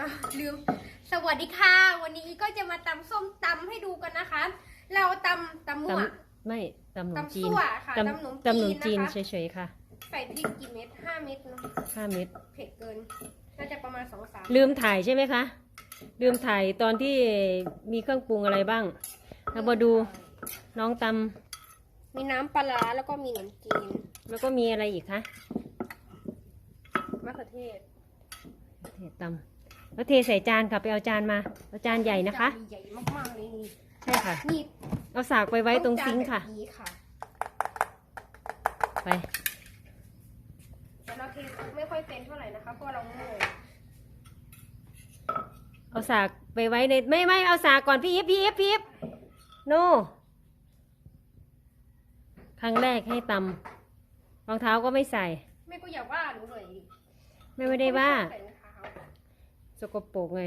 อะลืม สวัสดีค่ะ วันนี้ก็จะมาตำส้มตำให้ดูกันนะคะ เราตำตำมั่ว ตำไม่ตำหนมตำจีนซั่วค่ะตตำหนมตำหนมจีจีนนนะคะ เฉยๆค่ะใส่พริกกี่เม็ดห้าเม็ดเนอะห้าเม็ดเผ็ดเกิน น่าจะประมาณสองสามลืมถ่ายใช่ไหมคะลืมถ่ายตอนที่มีเครื่องปรุงอะไรบ้างเรามาดูน้องตมีน้ำปลาร้าแล้วก็มีขนมจีนำแล้วก็มีอะไรอีกคะมะเขือเทศเทตำ แล้วเทใส่จานค่ะไปเอาจานมาเอาจานใหญ่นะคะ จาใหญ่มากๆเลยนี่ใช่ค่ะ นี่เอาสากไปไว้ตรงซิงค์ค่ะจานแบบนี้ค่ะไป แต่เราเทไม่ค่อยเป็นเท่าไหร่นะคะเพราะว่าเราโง่เอาสากไปไว้ในไม่ไม่เอาสากก่อนพี่อีฟพี่อีฟพี่อีฟโน ครั้งแรกให้ตำรองเท้าก็ไม่ใส่ แม่ก็อย่าว่าหนูเลยไม่ไม่ได้ว่า ใส่นะคะ สกปรกไง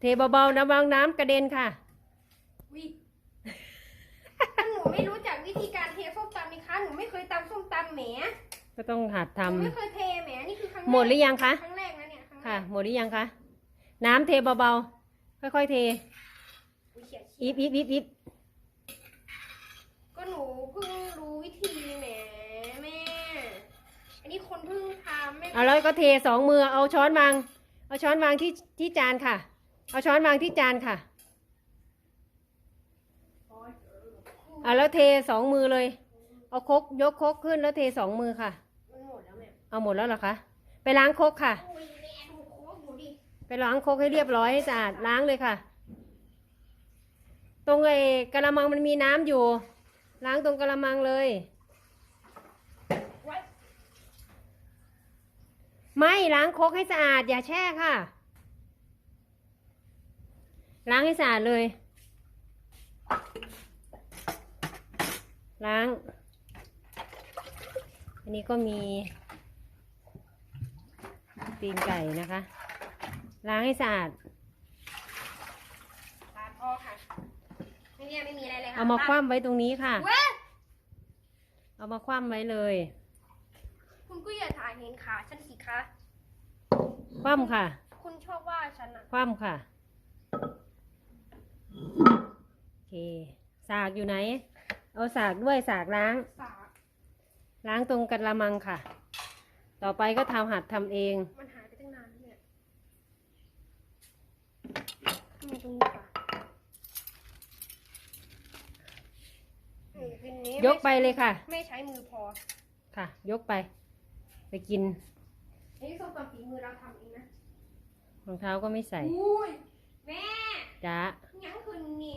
เทเบาๆนะวางน้ำกระเด็นค่ะ วิถ้าหนูไม่รู้จักวิธีการเทส้มตำนี่คะหนูไม่เคยตำส้มตำแหมก็ต้องหัดหนูทำไม่เคยเทแหมนี่คือครั้งแรกหมดหรือยังคะ ครั้งแรกนะเนี่ยครั้งแรค่ะกหมดหรือยังคะ น้ำเทเบาๆ ค่อยๆเท อุ๊ยเขียนอีฟอีฟอีฟอีฟก็หนูเพิ่งรู้วิธีแหมแม่ อันนี้คนเพิ่งทำแม่เอาแล้วก็เทสองมือ เอาช้อนวาง เอาช้อนวางที่ที่จานค่ะ เอาช้อนวางที่จานค่ะ เอาแล้วเทสองมือเลย เอาคกยกคกขึ้นแล้วเทสองมือค่ะ เอาหมดแล้วเหรอคะ ไปล้างคกค่ะ ไปล้างคกให้เรียบร้อยให้สะอาดล้างเลยค่ะ ตรงไอ้กระมังมันมีน้ำอยู่ ล้างตรงกระมังเลย ไว้ ไม่ล้างครกให้สะอาด อย่าแช่ค่ะ ล้างให้สะอาดเลย ล้าง อันนี้ก็มีตีนไก่นะคะ ล้างให้สะอาดตาพอค่ะไม่เนี่ยไม่มีอะไรเลยค่ะเอามาคว่ำไว้ตรงนี้ค่ะเว้ยเอามาคว่ำไว้เลย คุณก็อย่าถ่ายเห็นขาฉันสิคะ คว่ำค่ะ คุณชอบว่าฉันอะคว่ำค่ะ โอเค สากอยู่ไหน เอาสากด้วยสากล้าง สากล้างตรงกระมังค่ะ ต่อไปก็ทำหัดทำเอง มันหายไปตั้งนานแล้วเนี่ยมีตรงนี้ป่ะเออคืนนี้ยกไปเลยค่ะ ไม่ใช้มือพอ ค่ะ ยกไป ไปกินอันนี้ส้มตำฝีมือเราทำเองนะรองเท้าก็ไม่ใส่แม่จ้า ยังคืนนี้